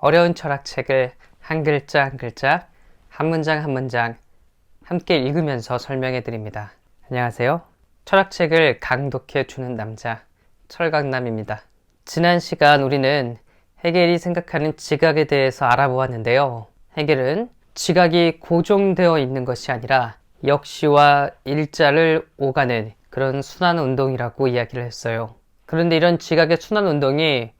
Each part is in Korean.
어려운 철학책을 한 글자 한 글자, 한 문장 한 문장 함께 읽으면서 설명해 드립니다. 안녕하세요. 철학책을 강독해 주는 남자, 철강남입니다. 지난 시간 우리는 헤겔이 생각하는 지각에 대해서 알아보았는데요. 헤겔은 지각이 고정되어 있는 것이 아니라 역시와 일자를 오가는 그런 순환 운동이라고 이야기를 했어요. 그런데 이런 지각의 순환 운동이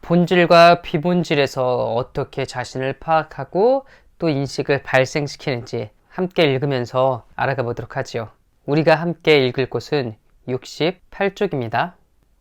본질과 비본질에서 어떻게 자신을 파악하고 또 인식을 발생시키는지 함께 읽으면서 알아가 보도록 하지요. 우리가 함께 읽을 곳은 68쪽입니다.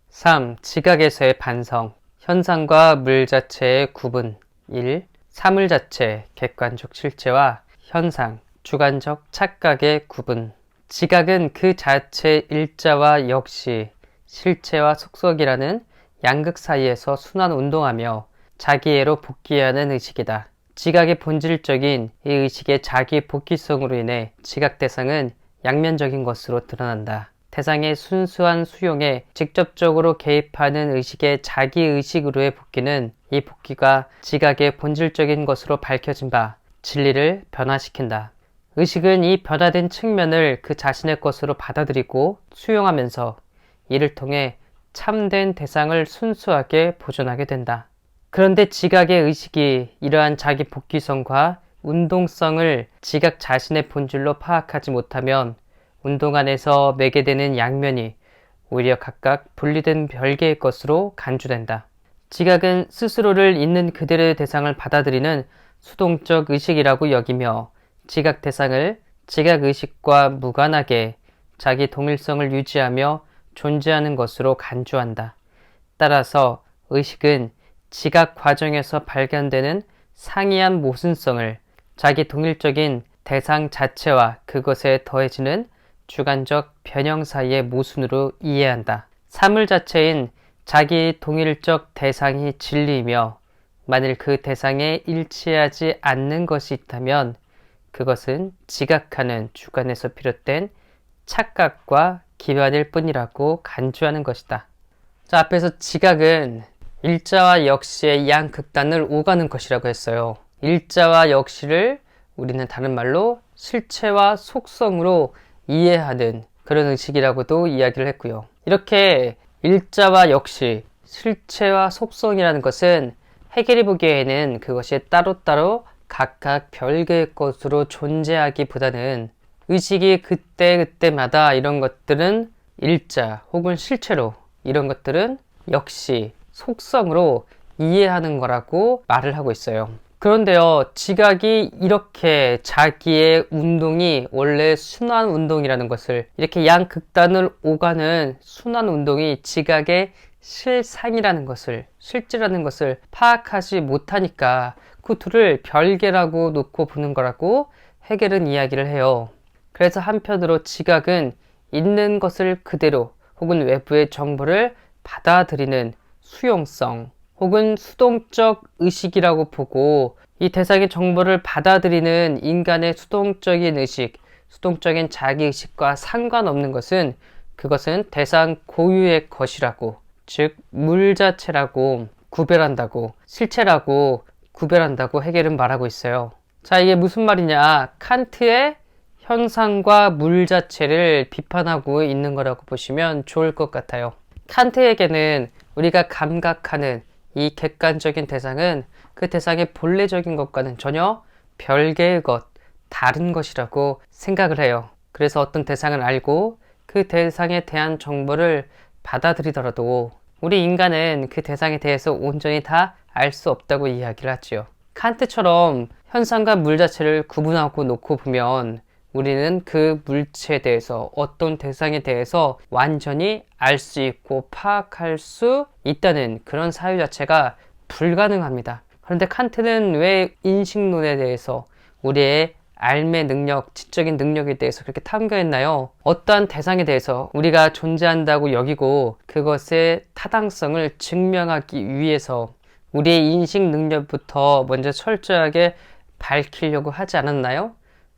3. 지각에서의 반성. 현상과 물 자체의 구분. 1. 사물 자체, 객관적 실체와 현상, 주관적 착각의 구분. 지각은 그 자체 일자와 역시 실체와 속속이라는 양극 사이에서 순환 운동하며 자기애로 복귀하는 의식이다. 지각의 본질적인 이 의식의 자기 복귀성으로 인해 지각 대상은 양면적인 것으로 드러난다. 대상의 순수한 수용에 직접적으로 개입하는 의식의 자기 의식으로의 복귀는 이 복귀가 지각의 본질적인 것으로 밝혀진 바 진리를 변화시킨다. 의식은 이 변화된 측면을 그 자신의 것으로 받아들이고 수용하면서 이를 통해 참된 대상을 순수하게 보존하게 된다. 그런데 지각의 의식이 이러한 자기 복귀성과 운동성을 지각 자신의 본질로 파악하지 못하면 운동 안에서 매개되는 양면이 오히려 각각 분리된 별개의 것으로 간주된다. 지각은 스스로를 있는 그대로의 대상을 받아들이는 수동적 의식이라고 여기며 지각 대상을 지각 의식과 무관하게 자기 동일성을 유지하며 존재하는 것으로 간주한다. 따라서 의식은 지각 과정에서 발견되는 상이한 모순성을 자기 동일적인 대상 자체와 그것에 더해지는 주관적 변형 사이의 모순으로 이해한다. 사물 자체인 자기 동일적 대상이 진리이며 만일 그 대상에 일치하지 않는 것이 있다면 그것은 지각하는 주관에서 비롯된 착각과 기반일 뿐이라고 간주하는 것이다. 자, 앞에서 지각은 일자와 역시의 양극단을 오가는 것이라고 했어요. 일자와 역시를 우리는 다른 말로 실체와 속성으로 이해하는 그런 의식이라고도 이야기를 했고요. 이렇게 일자와 역시 실체와 속성이라는 것은 해결해 보기에는 그것이 따로따로 각각 별개의 것으로 존재하기보다는 의식이 그때그때마다 이런 것들은 일자 혹은 실체로 이런 것들은 역시 속성으로 이해하는 거라고 말을 하고 있어요. 그런데요, 지각이 이렇게 자기의 운동이 원래 순환 운동이라는 것을 이렇게 양 극단을 오가는 순환 운동이 지각의 실상이라는 것을, 실제라는 것을 파악하지 못하니까 그 둘을 별개라고 놓고 보는 거라고 해결은 이야기를 해요. 그래서 한편으로 지각은 있는 것을 그대로 혹은 외부의 정보를 받아들이는 수용성 혹은 수동적 의식이라고 보고 이 대상의 정보를 받아들이는 인간의 수동적인 의식, 수동적인 자기의식과 상관없는 것은 그것은 대상 고유의 것이라고, 즉, 물 자체라고 구별한다고, 실체라고 구별한다고 해결은 말하고 있어요. 자, 이게 무슨 말이냐. 칸트의 현상과 물 자체를 비판하고 있는 거라고 보시면 좋을 것 같아요. 칸트에게는 우리가 감각하는 이 객관적인 대상은 그 대상의 본래적인 것과는 전혀 별개의 것, 다른 것이라고 생각을 해요. 그래서 어떤 대상을 알고 그 대상에 대한 정보를 받아들이더라도 우리 인간은 그 대상에 대해서 온전히 다 알 수 없다고 이야기를 하지요. 칸트처럼 현상과 물 자체를 구분하고 놓고 보면 우리는 그 물체에 대해서 어떤 대상에 대해서 완전히 알 수 있고 파악할 수 있다는 그런 사유 자체가 불가능합니다. 그런데 칸트는 왜 인식론에 대해서 우리의 알매 능력, 지적인 능력에 대해서 그렇게 탐구했나요? 어떠한 대상에 대해서 우리가 존재한다고 여기고 그것의 타당성을 증명하기 위해서 우리의 인식 능력부터 먼저 철저하게 밝히려고 하지 않았나요?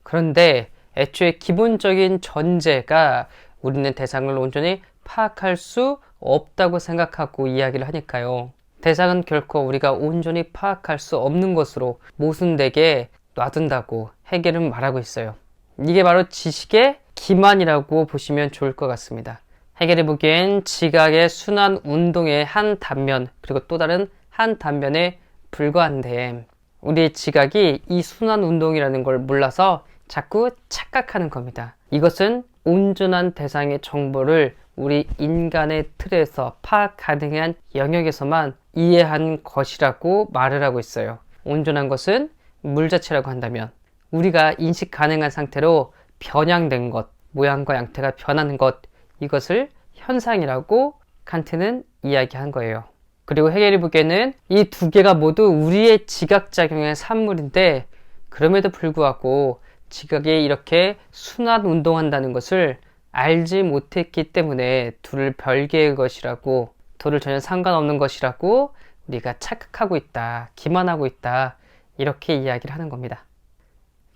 그런데 애초에 기본적인 전제가 우리는 대상을 온전히 파악할 수 없다고 생각하고 이야기를 하니까요. 대상은 결코 우리가 온전히 파악할 수 없는 것으로 모순되게 놔둔다고 해결은 말하고 있어요. 이게 바로 지식의 기만이라고 보시면 좋을 것 같습니다. 해결해 보기엔 지각의 순환 운동의 한 단면 그리고 또 다른 한 단면에 불과한데 우리의 지각이 이 순환 운동이라는 걸 몰라서 자꾸 착각하는 겁니다. 이것은 온전한 대상의 정보를 우리 인간의 틀에서 파악 가능한 영역에서만 이해한 것이라고 말을 하고 있어요. 온전한 것은 물 자체라고 한다면 우리가 인식 가능한 상태로 변형된 것, 모양과 양태가 변하는 것, 이것을 현상이라고 칸트는 이야기한 거예요. 그리고 해겔이 보기에는 이 두 개가 모두 우리의 지각작용의 산물인데 그럼에도 불구하고 지각이 이렇게 순환 운동한다는 것을 알지 못했기 때문에 둘을 별개의 것이라고 둘을 전혀 상관없는 것이라고 우리가 착각하고 있다, 기만하고 있다 이렇게 이야기를 하는 겁니다.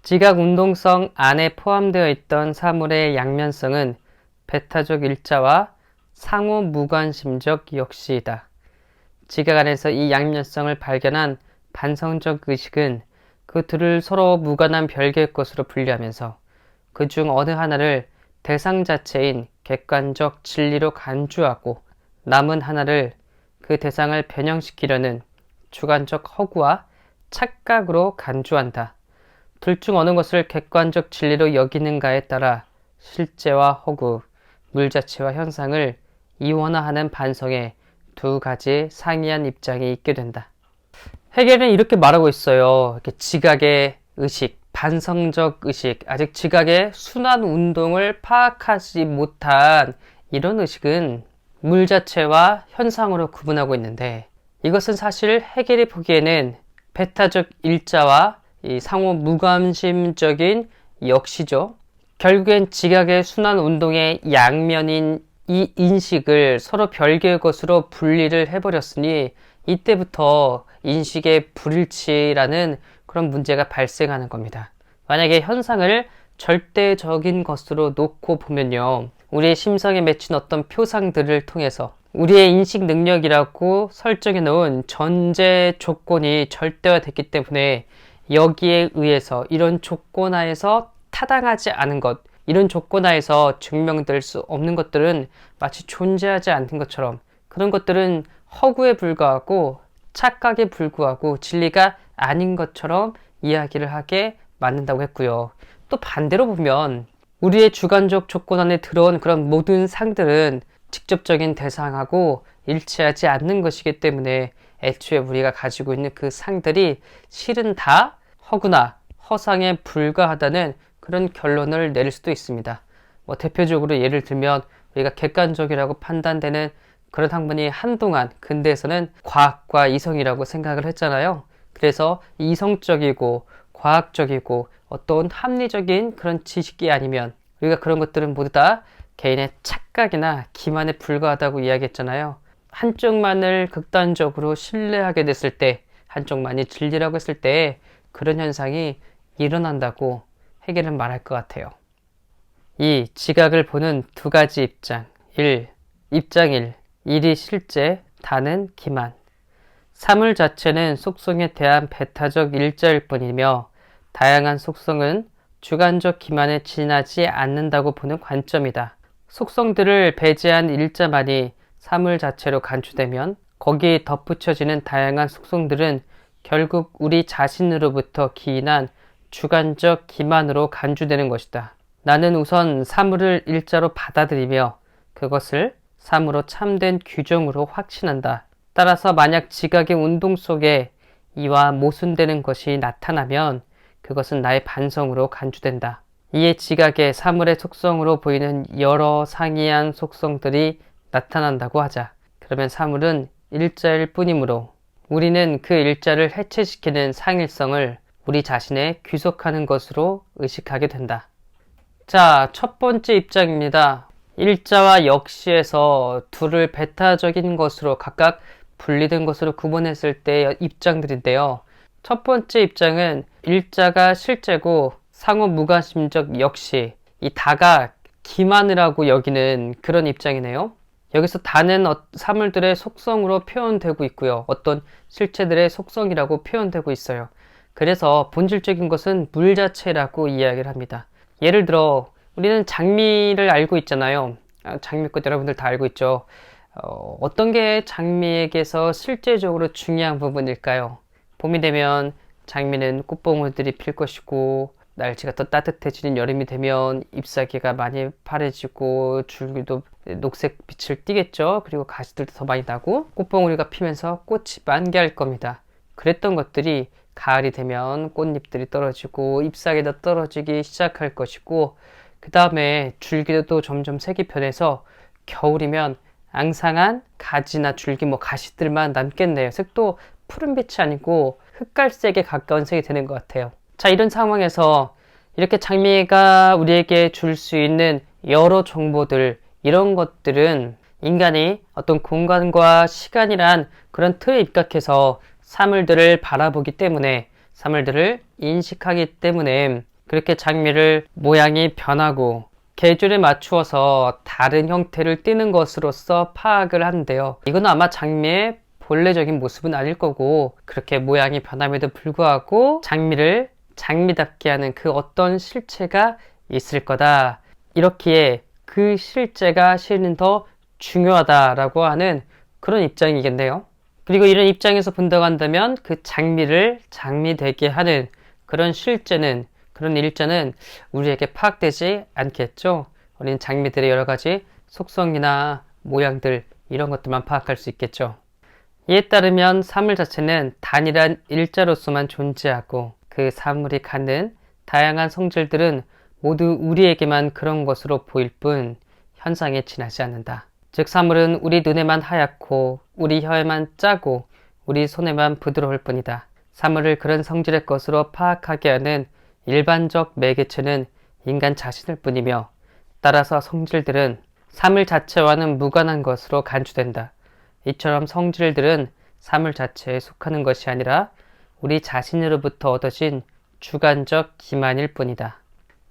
지각 운동성 안에 포함되어 있던 사물의 양면성은 베타적 일자와 상호 무관심적 역시이다. 지각 안에서 이 양면성을 발견한 반성적 의식은 그 둘을 서로 무관한 별개의 것으로 분리하면서 그 중 어느 하나를 대상 자체인 객관적 진리로 간주하고 남은 하나를 그 대상을 변형시키려는 주관적 허구와 착각으로 간주한다. 둘 중 어느 것을 객관적 진리로 여기는가에 따라 실제와 허구, 물 자체와 현상을 이원화하는 반성에 두 가지 상이한 입장이 있게 된다. 해겔은 이렇게 말하고 있어요. 이렇게 지각의 의식, 반성적 의식, 아직 지각의 순환 운동을 파악하지 못한 이런 의식은 물 자체와 현상으로 구분하고 있는데 이것은 사실 해겔이 보기에는 베타적 일자와 이 상호 무관심적인 역시죠. 결국엔 지각의 순환 운동의 양면인 이 인식을 서로 별개의 것으로 분리를 해버렸으니 이때부터 인식의 불일치라는 그런 문제가 발생하는 겁니다. 만약에 현상을 절대적인 것으로 놓고 보면요. 우리의 심성에 맺힌 어떤 표상들을 통해서 우리의 인식 능력이라고 설정해 놓은 전제 조건이 절대화됐기 때문에 여기에 의해서 이런 조건 하에서 타당하지 않은 것, 이런 조건 하에서 증명될 수 없는 것들은 마치 존재하지 않는 것처럼 그런 것들은 허구에 불과하고 착각에 불구하고 진리가 아닌 것처럼 이야기를 하게 만든다고 했고요. 또 반대로 보면 우리의 주관적 조건 안에 들어온 그런 모든 상들은 직접적인 대상하고 일치하지 않는 것이기 때문에 애초에 우리가 가지고 있는 그 상들이 실은 다 허구나 허상에 불과하다는 그런 결론을 내릴 수도 있습니다. 뭐 대표적으로 예를 들면 우리가 객관적이라고 판단되는 그런 학문이 한동안 근대에서는 과학과 이성이라고 생각을 했잖아요. 그래서 이성적이고 과학적이고 어떤 합리적인 그런 지식이 아니면 우리가 그런 것들은 모두 다 개인의 착각이나 기만에 불과하다고 이야기했잖아요. 한쪽만을 극단적으로 신뢰하게 됐을 때, 한쪽만이 진리라고 했을 때 그런 현상이 일어난다고 해결은 말할 것 같아요. 이 지각을 보는 두 가지 입장. 1. 입장 1. 일이 실제, 다는 기만. 사물 자체는 속성에 대한 배타적 일자일 뿐이며 다양한 속성은 주관적 기만에 지나지 않는다고 보는 관점이다. 속성들을 배제한 일자만이 사물 자체로 간주되면 거기에 덧붙여지는 다양한 속성들은 결국 우리 자신으로부터 기인한 주관적 기만으로 간주되는 것이다. 나는 우선 사물을 일자로 받아들이며 그것을 사물로 참된 규정으로 확신한다. 따라서 만약 지각의 운동 속에 이와 모순되는 것이 나타나면 그것은 나의 반성으로 간주된다. 이에 지각의 사물의 속성으로 보이는 여러 상이한 속성들이 나타난다고 하자. 그러면 사물은 일자일 뿐이므로 우리는 그 일자를 해체시키는 상일성을 우리 자신에 귀속하는 것으로 의식하게 된다. 자, 첫 번째 입장입니다. 일자와 역시에서 둘을 베타적인 것으로 각각 분리된 것으로 구분했을 때의 입장들인데요. 첫 번째 입장은 일자가 실제고 상호 무관심적 역시 이 다가 기만이라고 여기는 그런 입장이네요. 여기서 다는 어- 사물들의 속성으로 표현되고 있고요. 어떤 실체들의 속성이라고 표현되고 있어요. 그래서 본질적인 것은 물 자체라고 이야기를 합니다. 예를 들어 우리는 장미를 알고 있잖아요. 아, 장미꽃 여러분들 다 알고 있죠. 어, 어떤 게 장미에게서 실제적으로 중요한 부분일까요? 봄이 되면 장미는 꽃봉오들이 필 것이고 날씨가 더 따뜻해지는 여름이 되면 잎사귀가 많이 파래지고 줄기도 녹색 빛을 띠겠죠. 그리고 가시들도 더 많이 나고 꽃봉오리가 피면서 꽃이 만개할 겁니다. 그랬던 것들이 가을이 되면 꽃잎들이 떨어지고 잎사귀도 떨어지기 시작할 것이고 그 다음에 줄기도 점점 색이 변해서 겨울이면 앙상한 가지나 줄기 뭐 가시들만 남겠네요. 색도 푸른빛이 아니고 흑갈색에 가까운 색이 되는 것 같아요. 자, 이런 상황에서 이렇게 장미가 우리에게 줄 수 있는 여러 정보들, 이런 것들은 인간이 어떤 공간과 시간이란 그런 틀에 입각해서 사물들을 바라보기 때문에 사물들을 인식하기 때문에 그렇게 장미를 모양이 변하고 계절에 맞추어서 다른 형태를 띠는 것으로서 파악을 하는데요. 이건 아마 장미의 본래적인 모습은 아닐 거고 그렇게 모양이 변함에도 불구하고 장미를 장미답게 하는 그 어떤 실체가 있을 거다. 이렇기에 그 실제가 실은 더 중요하다라고 하는 그런 입장이겠네요. 그리고 이런 입장에서 본다고 한다면 그 장미를 장미되게 하는 그런 실제는 그런 일자는 우리에게 파악되지 않겠죠. 우리는 장미들의 여러 가지 속성이나 모양들 이런 것들만 파악할 수 있겠죠. 이에 따르면 사물 자체는 단일한 일자로서만 존재하고 그 사물이 갖는 다양한 성질들은 모두 우리에게만 그런 것으로 보일 뿐 현상에 지나지 않는다. 즉 사물은 우리 눈에만 하얗고 우리 혀에만 짜고 우리 손에만 부드러울 뿐이다. 사물을 그런 성질의 것으로 파악하게 하는 일반적 매개체는 인간 자신일 뿐이며 따라서 성질들은 사물 자체와는 무관한 것으로 간주된다. 이처럼 성질들은 사물 자체에 속하는 것이 아니라 우리 자신으로부터 얻어진 주관적 기만일 뿐이다.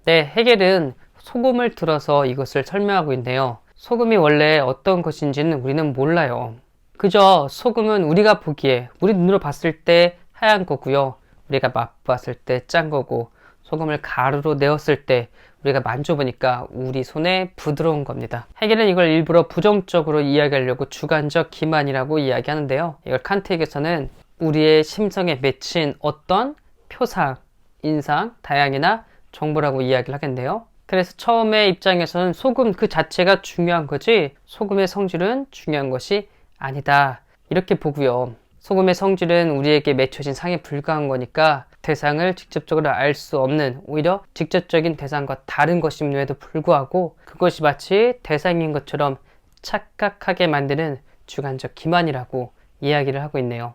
네, 해겔은 소금을 들어서 이것을 설명하고 있네요. 소금이 원래 어떤 것인지는 우리는 몰라요. 그저 소금은 우리가 보기에 우리 눈으로 봤을 때 하얀 거고요. 우리가 맛봤을 때 짠 거고 소금을 가루로 내었을 때 우리가 만져보니까 우리 손에 부드러운 겁니다. 해겔은 이걸 일부러 부정적으로 이야기하려고 주관적 기만이라고 이야기하는데요. 이걸 칸트에게서는 우리의 심성에 맺힌 어떤 표상, 인상, 다양이나 정보라고 이야기를 하겠네요. 그래서 처음에 입장에서는 소금 그 자체가 중요한 거지 소금의 성질은 중요한 것이 아니다. 이렇게 보고요. 소금의 성질은 우리에게 맺혀진 상에 불과한 거니까 대상을 직접적으로 알 수 없는 오히려 직접적인 대상과 다른 것임에도 불구하고 그것이 마치 대상인 것처럼 착각하게 만드는 주관적 기만이라고 이야기를 하고 있네요.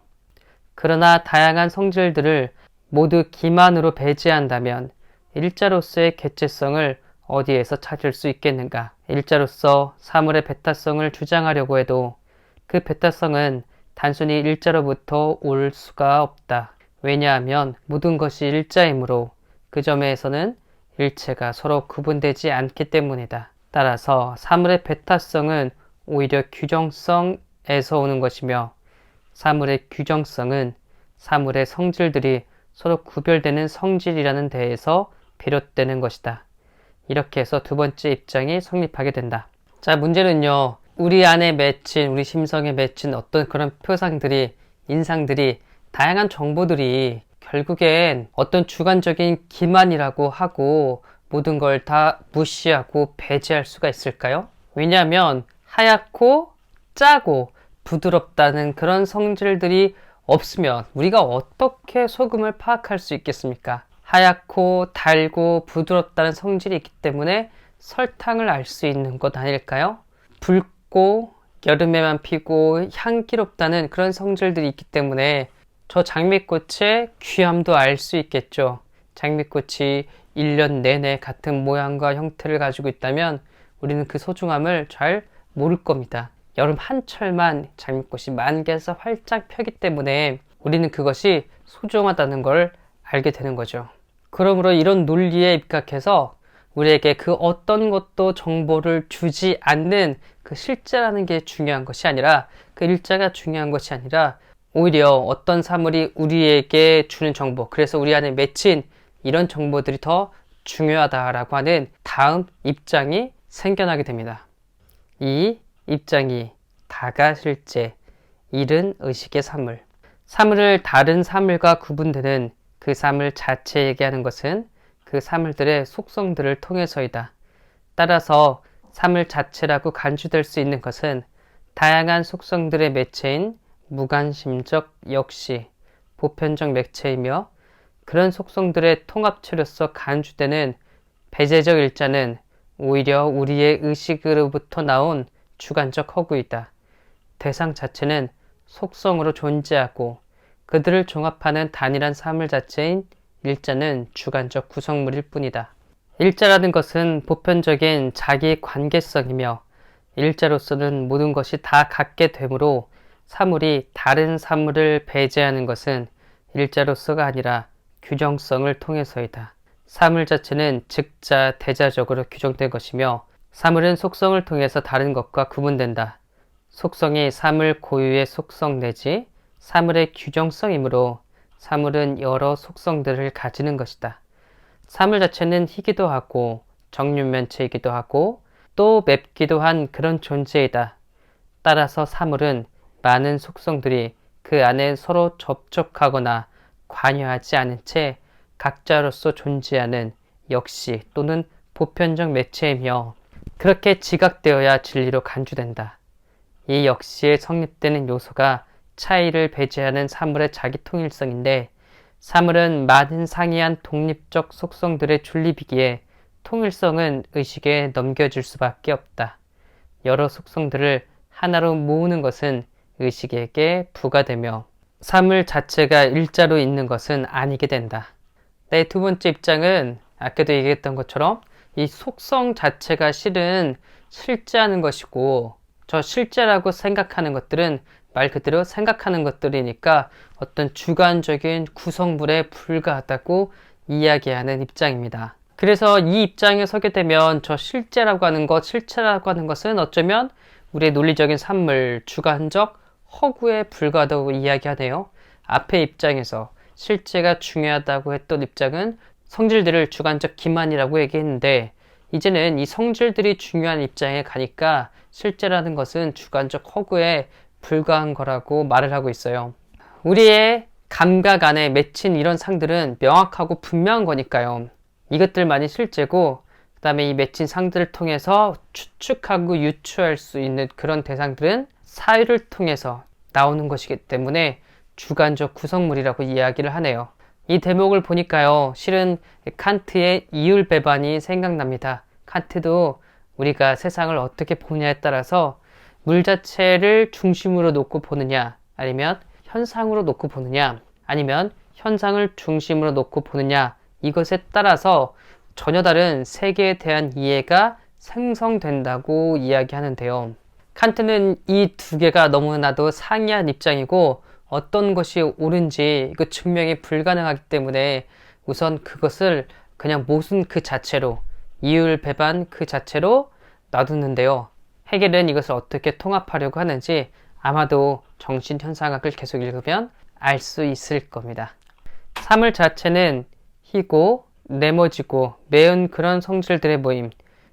그러나 다양한 성질들을 모두 기만으로 배제한다면 일자로서의 개체성을 어디에서 찾을 수 있겠는가? 일자로서 사물의 베타성을 주장하려고 해도 그 베타성은 단순히 일자로부터 올 수가 없다. 왜냐하면 모든 것이 일자이므로 그 점에서는 일체가 서로 구분되지 않기 때문이다. 따라서 사물의 베타성은 오히려 규정성에서 오는 것이며 사물의 규정성은 사물의 성질들이 서로 구별되는 성질이라는 데에서 비롯되는 것이다. 이렇게 해서 두 번째 입장이 성립하게 된다. 자, 문제는요. 우리 안에 맺힌, 우리 심성에 맺힌 어떤 그런 표상들이, 인상들이, 다양한 정보들이 결국엔 어떤 주관적인 기만이라고 하고 모든 걸 다 무시하고 배제할 수가 있을까요? 왜냐하면 하얗고 짜고 부드럽다는 그런 성질들이 없으면 우리가 어떻게 소금을 파악할 수 있겠습니까? 하얗고 달고 부드럽다는 성질이 있기 때문에 설탕을 알 수 있는 것 아닐까요? 붉고 여름에만 피고 향기롭다는 그런 성질들이 있기 때문에 저 장미꽃의 귀함도 알 수 있겠죠. 장미꽃이 1년 내내 같은 모양과 형태를 가지고 있다면 우리는 그 소중함을 잘 모를 겁니다. 여름 한철만 장미꽃이 만개해서 활짝 펴기 때문에 우리는 그것이 소중하다는 걸 알게 되는 거죠. 그러므로 이런 논리에 입각해서 우리에게 그 어떤 것도 정보를 주지 않는 그 실제라는 게 중요한 것이 아니라 그 일자가 중요한 것이 아니라 오히려 어떤 사물이 우리에게 주는 정보, 그래서 우리 안에 맺힌 이런 정보들이 더 중요하다라고 하는 다음 입장이 생겨나게 됩니다. 이 입장이 다가 실제, 일은 의식의 사물. 사물을 다른 사물과 구분되는 그 사물 자체 얘기하는 것은 그 사물들의 속성들을 통해서이다. 따라서 사물 자체라고 간주될 수 있는 것은 다양한 속성들의 매체인 무관심적 역시 보편적 매체이며 그런 속성들의 통합체로서 간주되는 배제적 일자는 오히려 우리의 의식으로부터 나온 주관적 허구이다. 대상 자체는 속성으로 존재하고 그들을 종합하는 단일한 사물 자체인 일자는 주관적 구성물일 뿐이다. 일자라는 것은 보편적인 자기 관계성이며 일자로서는 모든 것이 다 같게 되므로 사물이 다른 사물을 배제하는 것은 일자로서가 아니라 규정성을 통해서이다. 사물 자체는 즉자 대자적으로 규정된 것이며 사물은 속성을 통해서 다른 것과 구분된다. 속성이 사물 고유의 속성 내지 사물의 규정성이므로 사물은 여러 속성들을 가지는 것이다. 사물 자체는 희기도 하고 정육면체이기도 하고 또 맵기도 한 그런 존재이다. 따라서 사물은 많은 속성들이 그 안에 서로 접촉하거나 관여하지 않은 채 각자로서 존재하는 역시 또는 보편적 매체이며 그렇게 지각되어야 진리로 간주된다. 이 역시에 성립되는 요소가 차이를 배제하는 사물의 자기 통일성인데 사물은 많은 상이한 독립적 속성들의 존립이기에 통일성은 의식에 넘겨질 수밖에 없다. 여러 속성들을 하나로 모으는 것은 의식에게 부과되며 사물 자체가 일자로 있는 것은 아니게 된다. 내두 번째 입장은 아까도 얘기했던 것처럼 이 속성 자체가 실은 실제하는 것이고 저 실제라고 생각하는 것들은 말 그대로 생각하는 것들이니까 어떤 주관적인 구성물에 불과하다고 이야기하는 입장입니다. 그래서 이 입장에 서게 되면 저 실제라고 하는 것, 실체라고 하는 것은 어쩌면 우리의 논리적인 산물, 주관적 허구에 불과하다고 이야기하네요. 앞의 입장에서 실제가 중요하다고 했던 입장은 성질들을 주관적 기만이라고 얘기했는데 이제는 이 성질들이 중요한 입장에 가니까 실제라는 것은 주관적 허구에 불과한 거라고 말을 하고 있어요. 우리의 감각 안에 맺힌 이런 상들은 명확하고 분명한 거니까요. 이것들만이 실제고 그 다음에 이 맺힌 상들을 통해서 추측하고 유추할 수 있는 그런 대상들은 사유를 통해서 나오는 것이기 때문에 주관적 구성물이라고 이야기를 하네요. 이 대목을 보니까요, 실은 칸트의 이율 배반이 생각납니다. 칸트도 우리가 세상을 어떻게 보냐에 따라서 물 자체를 중심으로 놓고 보느냐, 아니면 현상으로 놓고 보느냐, 아니면 현상을 중심으로 놓고 보느냐, 이것에 따라서 전혀 다른 세계에 대한 이해가 생성된다고 이야기하는데요. 칸트는 이 두 개가 너무나도 상이한 입장이고 어떤 것이 옳은지 그 증명이 불가능하기 때문에 우선 그것을 그냥 모순 그 자체로 이율 배반 그 자체로 놔두는데요. 해겔은 이것을 어떻게 통합하려고 하는지 아마도 정신 현상학을 계속 읽으면 알 수 있을 겁니다. 사물 자체는 희고 네모지고 매운 그런 성질들의 모임,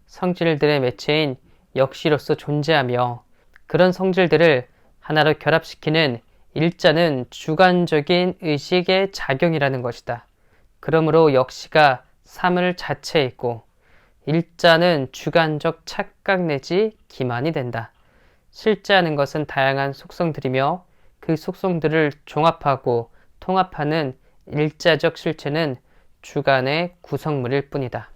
성질들의 매체인 역시로서 존재하며 그런 성질들을 하나로 결합시키는 일자는 주관적인 의식의 작용이라는 것이다. 그러므로 역시가 사물 자체에 있고 일자는 주관적 착각 내지 기만이 된다. 실제하는 것은 다양한 속성들이며 그 속성들을 종합하고 통합하는 일자적 실체는 주관의 구성물일 뿐이다.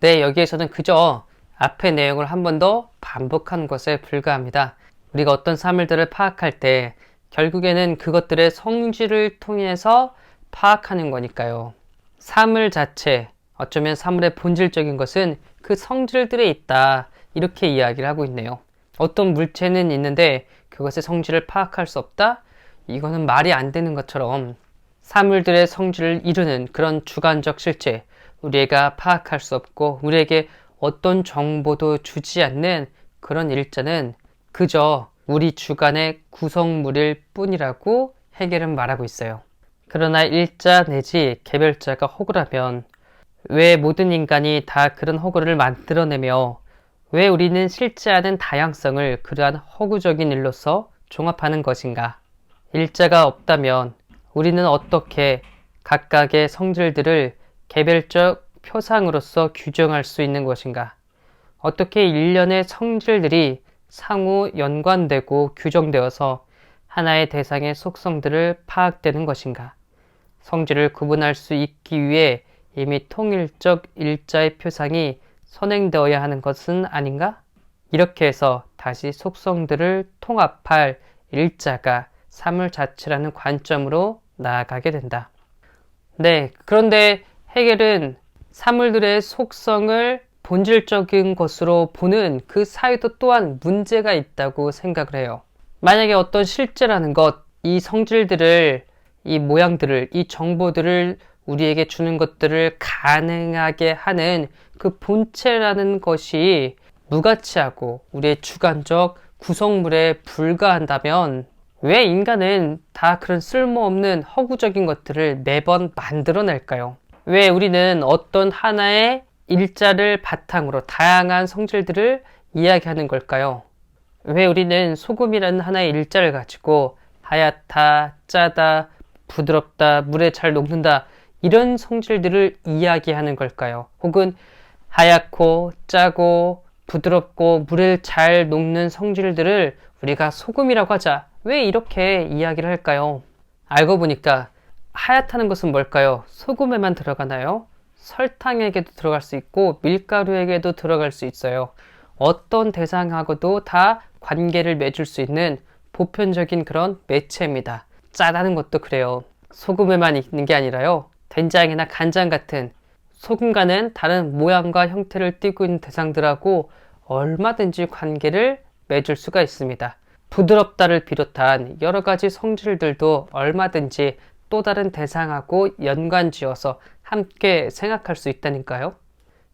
네, 여기에서는 그저 앞의 내용을 한 번 더 반복한 것에 불과합니다. 우리가 어떤 사물들을 파악할 때 결국에는 그것들의 성질을 통해서 파악하는 거니까요. 사물 자체, 어쩌면 사물의 본질적인 것은 그 성질들에 있다. 이렇게 이야기를 하고 있네요. 어떤 물체는 있는데 그것의 성질을 파악할 수 없다? 이거는 말이 안 되는 것처럼 사물들의 성질을 이루는 그런 주관적 실체, 우리가 파악할 수 없고 우리에게 어떤 정보도 주지 않는 그런 일자는 그저 우리 주관의 구성물일 뿐이라고 해결은 말하고 있어요. 그러나 일자 내지 개별자가 허구라면 왜 모든 인간이 다 그런 허구를 만들어내며 왜 우리는 실제 않은 다양성을 그러한 허구적인 일로서 종합하는 것인가? 일자가 없다면 우리는 어떻게 각각의 성질들을 개별적 표상으로서 규정할 수 있는 것인가? 어떻게 일련의 성질들이 상호 연관되고 규정되어서 하나의 대상의 속성들을 파악되는 것인가? 성질을 구분할 수 있기 위해 이미 통일적 일자의 표상이 선행되어야 하는 것은 아닌가? 이렇게 해서 다시 속성들을 통합할 일자가 사물 자체라는 관점으로 나아가게 된다. 네, 그런데 해겔은 사물들의 속성을 본질적인 것으로 보는 그 사유도 또한 문제가 있다고 생각을 해요. 만약에 어떤 실제라는 것, 이 성질들을, 이 모양들을, 이 정보들을 우리에게 주는 것들을 가능하게 하는 그 본체라는 것이 무가치하고 우리의 주관적 구성물에 불과한다면 왜 인간은 다 그런 쓸모없는 허구적인 것들을 매번 만들어낼까요? 왜 우리는 어떤 하나의 일자를 바탕으로 다양한 성질들을 이야기하는 걸까요? 왜 우리는 소금이라는 하나의 일자를 가지고 하얗다, 짜다, 부드럽다, 물에 잘 녹는다 이런 성질들을 이야기하는 걸까요? 혹은 하얗고 짜고 부드럽고 물에 잘 녹는 성질들을 우리가 소금이라고 하자. 왜 이렇게 이야기를 할까요? 알고 보니까 하얗다는 것은 뭘까요? 소금에만 들어가나요? 설탕에게도 들어갈 수 있고 밀가루에게도 들어갈 수 있어요. 어떤 대상하고도 다 관계를 맺을 수 있는 보편적인 그런 매체입니다. 짜다는 것도 그래요. 소금에만 있는 게 아니라요. 된장이나 간장 같은 소금과는 다른 모양과 형태를 띠고 있는 대상들하고 얼마든지 관계를 맺을 수가 있습니다. 부드럽다를 비롯한 여러 가지 성질들도 얼마든지 또 다른 대상하고 연관 지어서 함께 생각할 수 있다니까요.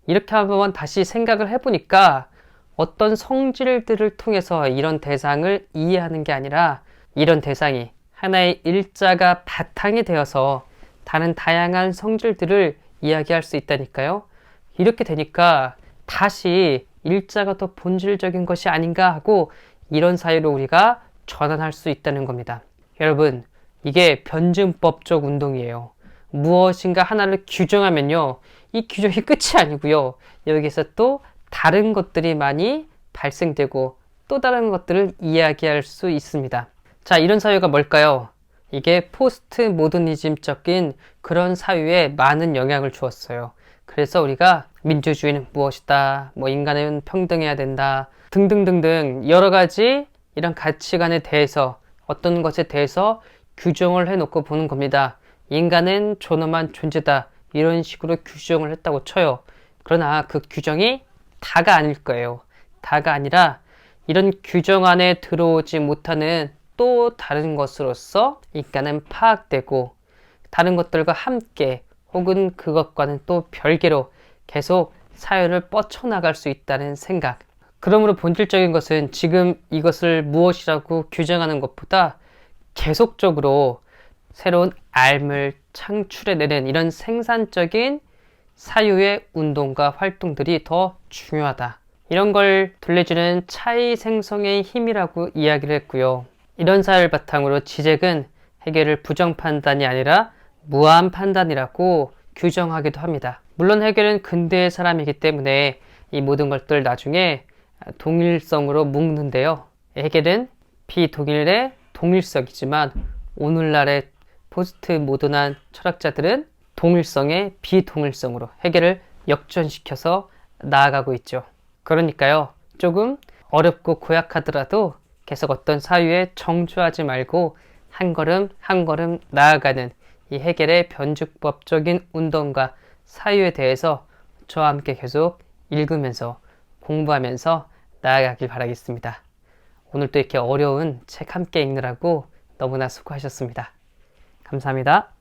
이렇게 한번 다시 생각을 해보니까 어떤 성질들을 통해서 이런 대상을 이해하는 게 아니라 이런 대상이 하나의 일자가 바탕이 되어서 다른 다양한 성질들을 이야기할 수 있다니까요. 이렇게 되니까 다시 일자가 더 본질적인 것이 아닌가 하고 이런 사유로 우리가 전환할 수 있다는 겁니다. 여러분, 이게 변증법적 운동이에요. 무엇인가 하나를 규정하면요. 이 규정이 끝이 아니고요. 여기서 또 다른 것들이 많이 발생되고 또 다른 것들을 이야기할 수 있습니다. 자, 이런 사유가 뭘까요? 이게 포스트 모더니즘적인 그런 사유에 많은 영향을 주었어요. 그래서 우리가 민주주의는 무엇이다, 뭐 인간은 평등해야 된다, 등등등등 여러 가지 이런 가치관에 대해서 어떤 것에 대해서 규정을 해놓고 보는 겁니다. 인간은 존엄한 존재다. 이런 식으로 규정을 했다고 쳐요. 그러나 그 규정이 다가 아닐 거예요. 다가 아니라 이런 규정 안에 들어오지 못하는 또 다른 것으로서 인간은 파악되고 다른 것들과 함께 혹은 그것과는 또 별개로 계속 사연을 뻗쳐나갈 수 있다는 생각. 그러므로 본질적인 것은 지금 이것을 무엇이라고 규정하는 것보다 계속적으로 새로운 알을 창출해내는 이런 생산적인 사유의 운동과 활동들이 더 중요하다. 이런 걸 들려주는 차이 생성의 힘이라고 이야기를 했고요. 이런 사유를 바탕으로 지적은 해결을 부정 판단이 아니라 무한 판단이라고 규정하기도 합니다. 물론 해결은 근대의 사람이기 때문에 이 모든 것들 나중에 동일성으로 묶는데요. 해결은 비동일의 동일성이지만 오늘날의 포스트 모던한 철학자들은 동일성의 비동일성으로 해결을 역전시켜서 나아가고 있죠. 그러니까요. 조금 어렵고 고약하더라도 계속 어떤 사유에 정주하지 말고 한 걸음 한 걸음 나아가는 이 해결의 변죽법적인 운동과 사유에 대해서 저와 함께 계속 읽으면서 공부하면서 나아가길 바라겠습니다. 오늘도 이렇게 어려운 책 함께 읽느라고 너무나 수고하셨습니다. 감사합니다.